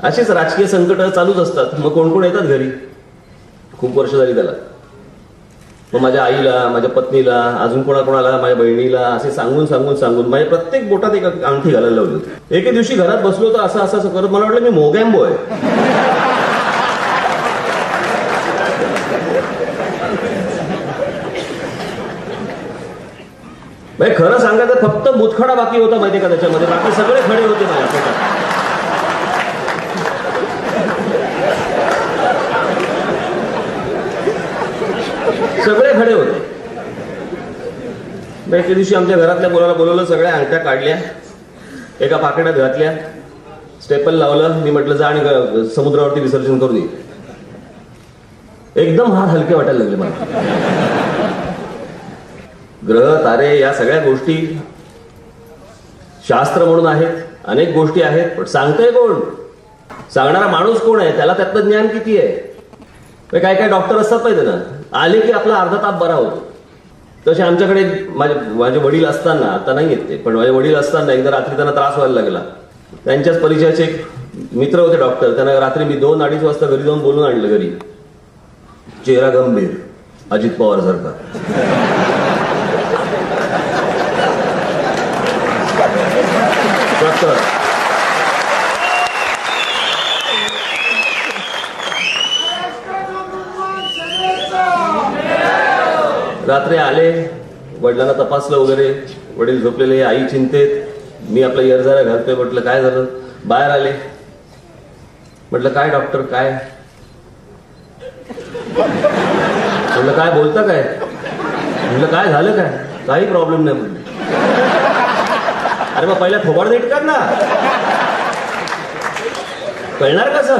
अशीच राजकीय संकट चालूच असतात. मग कोण कोण येतात घरी? खूप वर्ष झाली त्याला. मग माझ्या आईला माझ्या पत्नीला अजून कोणाकोणाला माझ्या बहिणीला असे सांगून सांगून सांगून माझ्या प्रत्येक बोटात एक अंगठी घालायला लावली होती. एके दिवशी घरात बसलो तर असं असं असं करत मला वाटलं मी मोगॅम्बो आहे. म्हणजे खरं सांगायचं फक्त मुतखडा बाकी होता माहितीये का त्याच्यामध्ये? बाकी सगळे खडे होते माझ्या पोटात. सगळे खडे होते. मग एके दिवशी आमच्या घरातल्या मुलाला बोलवलं सगळ्या अंगठ्या काढल्या एका पाकिटात घातल्या स्टेपल लावलं मी म्हटलं जा आणि समुद्रावरती विसर्जन करू दे एकदम हात हलके वाटायला लागले मला. ग्रह तारे या सगळ्या गोष्टी शास्त्र म्हणून आहेत अनेक गोष्टी आहेत पण सांगतोय कोण? सांगणारा माणूस कोण आहे? त्याला त्यातलं ज्ञान किती आहे? काय काय डॉक्टर असतात पाहिजे ना? आले की आपला अर्धा ताप बरा होतो. तसे आमच्याकडे माझे माझे वडील असताना आता नाही येत ते पण माझे वडील असताना एकदा रात्री त्यांना त्रास व्हायला लागला. त्यांच्याच परिचयाचे एक मित्र होते डॉक्टर त्यांना रात्री मी दोन अडीच वाजता घरी जाऊन बोलून आणलं घरी. चेहरा गंभीर अजित पवार सारखा. डॉक्टर रात्री आले वडिलांना तपासलं वगैरे. वडील झोपलेले आई चिंतेत. मी आपला इयरझारा घालतोय म्हटलं काय झालं? बाहेर आले. म्हटलं काय डॉक्टर काय? म्हटलं काय बोलता काय? म्हटलं काय झालं काय? काही प्रॉब्लेम नाही म्हटलं. अरे मग पहिल्या थोबाड देट कर ना? कळणार कसं?